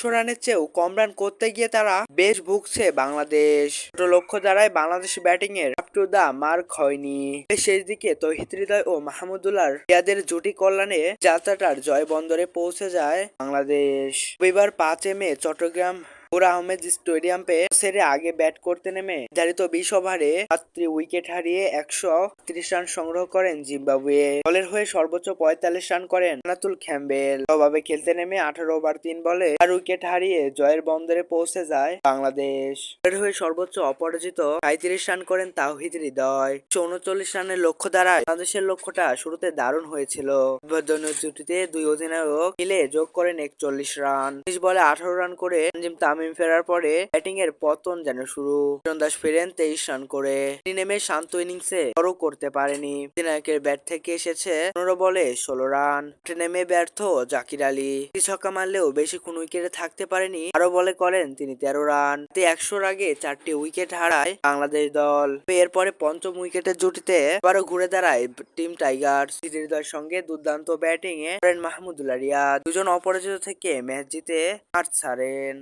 একশো রানের চেয়েও কম রান করতে গিয়ে তারা বেশ ভুগছে বাংলাদেশ। ছোট লক্ষ্য দ্বারাই বাংলাদেশ ব্যাটিং এর টু দা মার্ক হয়নি। শেষ দিকে তৌহিদ হৃদয় ও মাহমুদুল্লাহ রিয়াদের জুটি কল্যাণে যাত্রাটার জয় বন্দরে পৌঁছে যায় বাংলাদেশ। রবিবার পাঁচে মে চট্টগ্রাম নুর আহমেদ স্টেডিয়ামে সেরে আগে ব্যাট করতে নেমে, নির্ধারিত বিশ ওভারে সাতটি উইকেট হারিয়ে একশো ত্রিশ রান সংগ্রহ করেন জিম্বাবুয়ে। দলের হয়ে সর্বোচ্চ পঁয়তাল্লিশ রান করেন আনাতুল খ্যাম্বেল অভাবে খেলতে নেমে আঠারো ওভার তিন বলে চার উইকেট হারিয়ে জয়ের বন্দরে পৌঁছে যায় বাংলাদেশ। দলের হয়ে সর্বোচ্চ অপরাজিত সাঁত্রিশ রান করেন তাওহিদ হৃদয়। উনচল্লিশ রানের লক্ষ্য দ্বারায় বাংলাদেশের লক্ষ্যটা শুরুতে দারুণ হয়েছিল। জুটিতে দুই অধিনায়ক মিলে যোগ করেন একচল্লিশ রান বলে আঠারো রান করে তানজিম তামিম ফেরার পরে ব্যাটিং এর পতন যেন শুরু। দাস ফেরেন তেইশ রান করে। তিনি নেমে শান্ত ইনিংসে বড় করতে পারেনি। অধিনায়কের ব্যাট থেকে এসেছে পনেরো বলে ষোলো রান। নেমে ব্যর্থ জাকির আলী। ছক্কা মারলেও বেশিক্ষণ উইকেটে থাকতে পারেনি। আরও বলে করেন, তিনি তেরো রান। তে একশোর আগে চারটি উইকেট হারায় বাংলাদেশ দল। এরপরে পঞ্চম উইকেটের জুটিতে আবারও ঘুরে দাঁড়ায় টিম টাইগার্স হৃদয়ের সঙ্গে দুর্দান্ত ব্যাটিং এ করেন মাহমুদুল্লাহ রিয়াদ। দুজন অপরাজিত থেকে ম্যাচ জিতে মাঠ ছাড়েন।